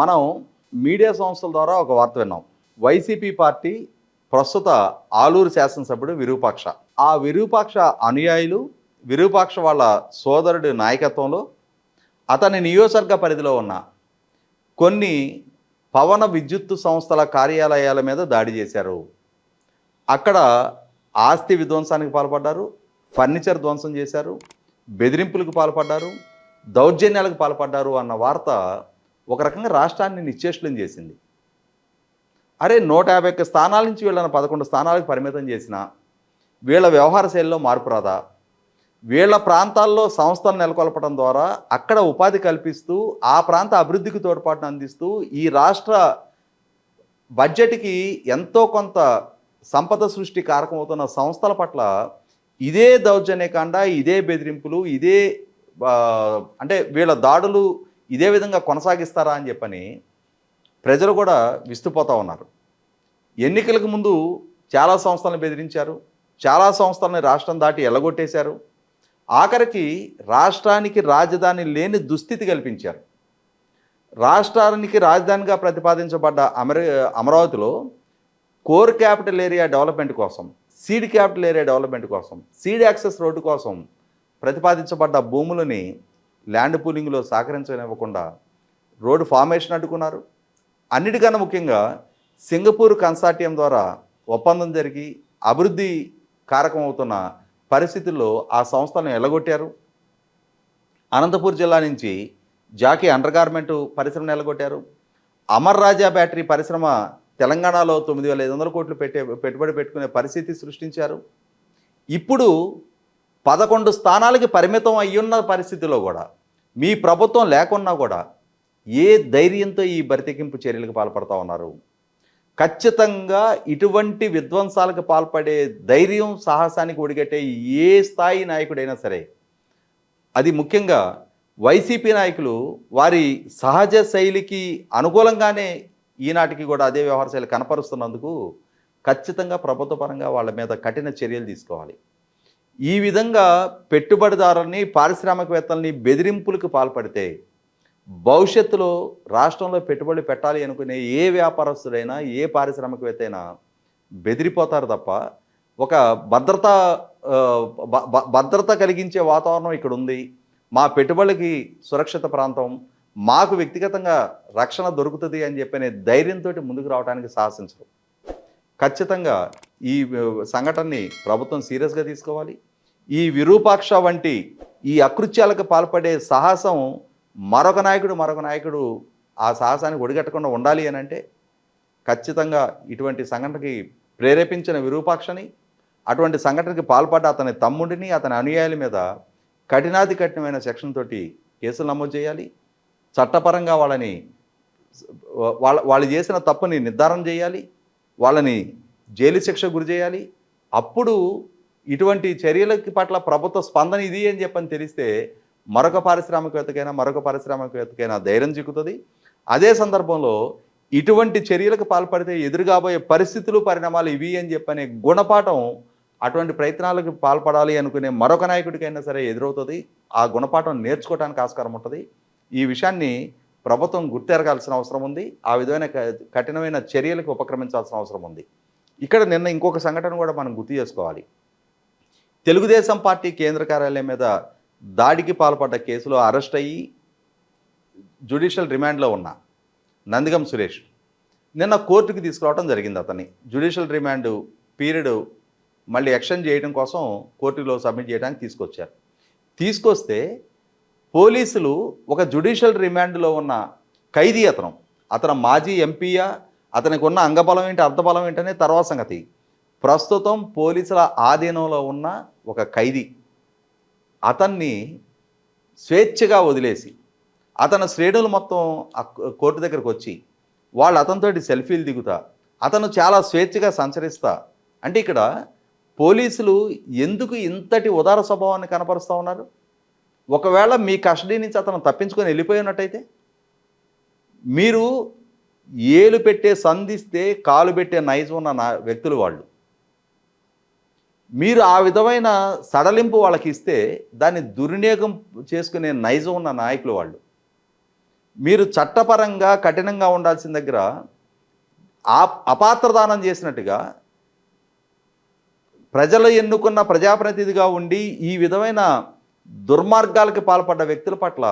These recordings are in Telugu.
మనం మీడియా సంస్థల ద్వారా ఒక వార్త విన్నాం. వైసీపీ పార్టీ ప్రస్తుత ఆలూరు శాసనసభ్యుడు విరూపాక్ష. ఆ విరూపాక్ష అనుయాయులు విరూపాక్ష వాళ్ళ సోదరుడి నాయకత్వంలో అతని నియోజకవర్గ పరిధిలో ఉన్న కొన్ని పవన విద్యుత్తు సంస్థల కార్యాలయాల మీద దాడి చేశారు. అక్కడ ఆస్తి విధ్వంసానికి పాల్పడ్డారు ఫర్నిచర్ ధ్వంసం చేశారు బెదిరింపులకు పాల్పడ్డారు దౌర్జన్యాలకు పాల్పడ్డారు అన్న వార్త ఒక రకంగా రాష్ట్రాన్ని నిశ్చేష్లం చేసింది. అరే నూట యాభై ఒక్క స్థానాల నుంచి వీళ్ళని పదకొండు స్థానాలకు పరిమితం చేసిన వీళ్ళ వ్యవహార శైలిలో మార్పు రాదా? వీళ్ళ ప్రాంతాల్లో సంస్థలు నెలకొల్పడం ద్వారా అక్కడ ఉపాధి కల్పిస్తూ ఆ ప్రాంత అభివృద్ధికి తోడ్పాటును అందిస్తూ ఈ రాష్ట్ర బడ్జెట్కి ఎంతో కొంత సంపద సృష్టి కారకమవుతున్న సంస్థల పట్ల ఇదే దౌర్జన్యకాండ ఇదే బెదిరింపులు ఇదే అంటే వీళ్ళ దాడులు ఇదే విధంగా కొనసాగిస్తారా అని చెప్పని ప్రజలు కూడా విస్తుపోతూ ఉన్నారు. ఎన్నికలకు ముందు చాలా సంస్థలను బెదిరించారు. చాలా సంస్థలని రాష్ట్రం దాటి ఎలగొట్టేశారు. ఆఖరికి రాష్ట్రానికి రాజధాని లేని దుస్థితి కల్పించారు. రాష్ట్రానికి రాజధానిగా ప్రతిపాదించబడ్డ అమర అమరావతిలో కోర్ క్యాపిటల్ ఏరియా డెవలప్మెంట్ కోసం సీడ్ క్యాపిటల్ ఏరియా డెవలప్మెంట్ కోసం సీడ్ యాక్సెస్ రోడ్డు కోసం ప్రతిపాదించబడ్డ భూములని ల్యాండ్ పూలింగ్లో సహకరించనివ్వకుండా రోడ్డు ఫార్మేషన్ అడ్డుకున్నారు. అన్నిటికన్నా ముఖ్యంగా సింగపూర్ కన్సార్టియం ద్వారా ఒప్పందం జరిగి అభివృద్ధి కారకం అవుతున్న పరిస్థితుల్లో ఆ సంస్థలను ఎల్లగొట్టారు అనంతపూర్ జిల్లా నుంచి జాకీ అండర్ గార్మెంట్ పరిశ్రమను ఎల్లగొట్టారు అమర్ రాజా బ్యాటరీ పరిశ్రమ తెలంగాణలో తొమ్మిది వేల ఐదు వందల కోట్లు పెట్టే పెట్టుబడి పెట్టుకునే పరిస్థితి సృష్టించారు. ఇప్పుడు పదకొండు స్థానాలకి పరిమితం అయ్యున్న పరిస్థితిలో కూడా మీ ప్రభుత్వం లేకున్నా కూడా ఏ ధైర్యంతో ఈ బరితెకింపు చర్యలకు పాల్పడతా ఉన్నారు? ఖచ్చితంగా ఇటువంటి విధ్వంసాలకు పాల్పడే ధైర్యం సాహసానికి ఒడిగట్టే ఏ స్థాయి నాయకుడైనా సరే అది ముఖ్యంగా వైసీపీ నాయకులు వారి సహజ శైలికి అనుకూలంగానే ఈనాటికి కూడా అదే వ్యవహార శైలి కనపరుస్తున్నందుకు ఖచ్చితంగా ప్రభుత్వ పరంగా వాళ్ళ మీద కఠిన చర్యలు తీసుకోవాలి. ఈ విధంగా పెట్టుబడిదారుల్ని పారిశ్రామికవేత్తల్ని బెదిరింపులకు పాల్పడితే భవిష్యత్తులో రాష్ట్రంలో పెట్టుబడులు పెట్టాలి అనుకునే ఏ వ్యాపారస్తుడైనా ఏ పారిశ్రామికవేత్త అయినా బెదిరిపోతారు తప్ప ఒక భద్రత భద్రత కలిగించే వాతావరణం ఇక్కడ ఉంది. మా పెట్టుబడులకి సురక్షిత ప్రాంతం మాకు వ్యక్తిగతంగా రక్షణ దొరుకుతుంది అని చెప్పనే ధైర్యంతో ముందుకు రావడానికి సాహసించరు. ఖచ్చితంగా ఈ సంఘటనని ప్రభుత్వం సీరియస్గా తీసుకోవాలి. ఈ విరూపాక్ష వంటి ఈ అకృత్యాలకు పాల్పడే సాహసం మరొక నాయకుడు మరొక నాయకుడు ఆ సాహసానికి ఒడిగట్టకుండా ఉండాలి అని అంటే ఖచ్చితంగా ఇటువంటి సంఘటనకి ప్రేరేపించిన విరూపాక్షని అటువంటి సంఘటనకి పాల్పడ్డ అతని తమ్ముడిని అతని అనుయాయుల మీద కఠినాతి కఠినమైన సెక్షన్ తోటి కేసులు నమోదు చేయాలి. చట్టపరంగా వాళ్ళని వాళ్ళ వాళ్ళు చేసిన తప్పుని నిర్ధారణ చేయాలి. వాళ్ళని జైలు శిక్ష గురి చేయాలి. అప్పుడు ఇటువంటి చర్యలకి పట్ల ప్రభుత్వ స్పందన ఇది అని చెప్పని తెలిస్తే మరొక పారిశ్రామికవేత్తకైనా మరొక పారిశ్రామికవేత్తకైనా ధైర్యం చిక్కుతుంది. అదే సందర్భంలో ఇటువంటి చర్యలకు పాల్పడితే ఎదురుగాబోయే పరిస్థితులు పరిణామాలు ఇవి అని చెప్పనే గుణపాఠం అటువంటి ప్రయత్నాలకు పాల్పడాలి అనుకునే మరొక నాయకుడికైనా సరే ఎదురవుతుంది. ఆ గుణపాఠం నేర్చుకోవడానికి ఆస్కారం ఉంటుంది. ఈ విషయాన్ని ప్రభుత్వం గుర్తెరగాల్సిన అవసరం ఉంది. ఆ విధమైన క- కఠినమైన చర్యలకు ఉపక్రమించాల్సిన అవసరం ఉంది. ఇక్కడ నిన్న ఇంకొక సంఘటన కూడా మనం గుర్తు చేసుకోవాలి. తెలుగుదేశం పార్టీ కేంద్ర కార్యాలయం మీద దాడికి పాల్పడ్డ కేసులో అరెస్ట్ అయ్యి జ్యుడిషియల్ రిమాండ్లో ఉన్న నందిగం సురేష్ నిన్న కోర్టుకి తీసుకురావడం జరిగింది అతన్ని. జ్యుడిషియల్ రిమాండ్ పీరియడ్ మళ్ళీ ఎక్స్టెండ్ చేయడం కోసం కోర్టులో సబ్మిట్ చేయడానికి తీసుకొచ్చారు. తీసుకొస్తే పోలీసులు ఒక జ్యుడిషియల్ రిమాండ్లో ఉన్న ఖైదీ అతను అతను మాజీ ఎంపీయా అతనికి ఉన్న అంగబలం ఏంటి అర్ధబలం ఏంటనే తర్వాత సంగతి ప్రస్తుతం పోలీసుల ఆధీనంలో ఉన్న ఒక ఖైదీ అతన్ని స్వేచ్ఛగా వదిలేసి అతని శ్రేణులు మొత్తం ఆ కోర్టు దగ్గరకు వచ్చి వాళ్ళు అతనితోటి సెల్ఫీలు దిగుతా అతను చాలా స్వేచ్ఛగా సంచరిస్తా. అంటే ఇక్కడ పోలీసులు ఎందుకు ఇంతటి ఉదార స్వభావాన్ని కనపరుస్తూ ఉన్నారు? ఒకవేళ మీ కస్టడీ నుంచి అతను తప్పించుకొని వెళ్ళిపోయినట్టయితే? మీరు ఏలు పెట్టే సంధిస్తే కాలు పెట్టే నైజం ఉన్న నా వ్యక్తులు వాళ్ళు. మీరు ఆ విధమైన సడలింపు వాళ్ళకి ఇస్తే దాన్ని దుర్వినియోగం చేసుకునే నైజం ఉన్న నాయకులు వాళ్ళు. మీరు చట్టపరంగా కఠినంగా ఉండాల్సిన దగ్గర ఆ అపాత్రదానం చేసినట్టుగా ప్రజలు ఎన్నుకున్న ప్రజాప్రతినిధిగా ఉండి ఈ విధమైన దుర్మార్గాలకు పాల్పడ్డ వ్యక్తుల పట్ల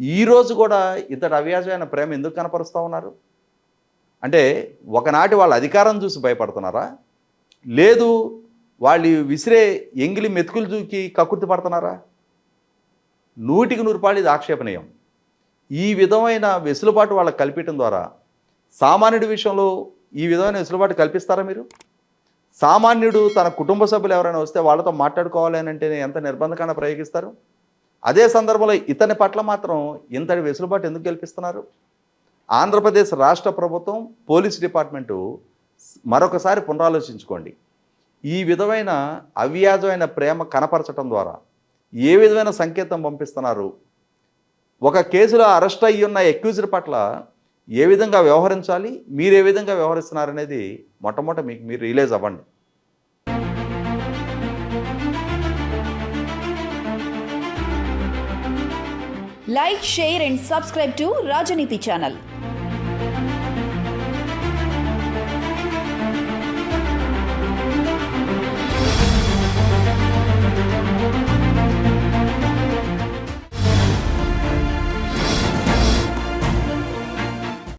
ఈరోజు కూడా ఇంతటి అవ్యాజమైన ప్రేమ ఎందుకు కనపరుస్తూ ఉన్నారు? అంటే ఒకనాటి వాళ్ళ అధికారం చూసి భయపడుతున్నారా? లేదు వాళ్ళు విసిరే ఎంగిలి మెతుకులు దూకి కక్కుర్తి పడుతున్నారా? నూటికి నూరు పాళ్ళు ఇది ఆక్షేపణీయం. ఈ విధమైన వెసులుబాటు వాళ్ళకి కల్పించడం ద్వారా సామాన్యుడి విషయంలో ఈ విధమైన వెసులుబాటు కల్పిస్తారా మీరు? సామాన్యుడు తన కుటుంబ సభ్యులు ఎవరైనా వస్తే వాళ్ళతో మాట్లాడుకోవాలి అని అంటే ఎంత నిర్బంధకాన్ని ప్రయోగిస్తారు? అదే సందర్భంలో ఇతని పట్ల మాత్రం ఇంతటి వెసులుబాటు ఎందుకు కల్పిస్తున్నారు? ఆంధ్రప్రదేశ్ రాష్ట్ర ప్రభుత్వం పోలీస్ డిపార్ట్మెంటు మరొకసారి పునరాలోచించుకోండి. ఈ విధమైన అవ్యాజమైన ప్రేమ కనపరచడం ద్వారా ఏ విధమైన సంకేతం పంపిస్తున్నారు? ఒక కేసులో అరెస్ట్ అయ్యి ఉన్న ఎక్యూజ్డ్ పట్ల ఏ విధంగా వ్యవహరించాలి? మీరు ఏ విధంగా వ్యవహరిస్తున్నారనేది మొట్టమొదట మీకు మీరు రియలైజ్ అవ్వండి. Like share and subscribe to Rajaneeti channel.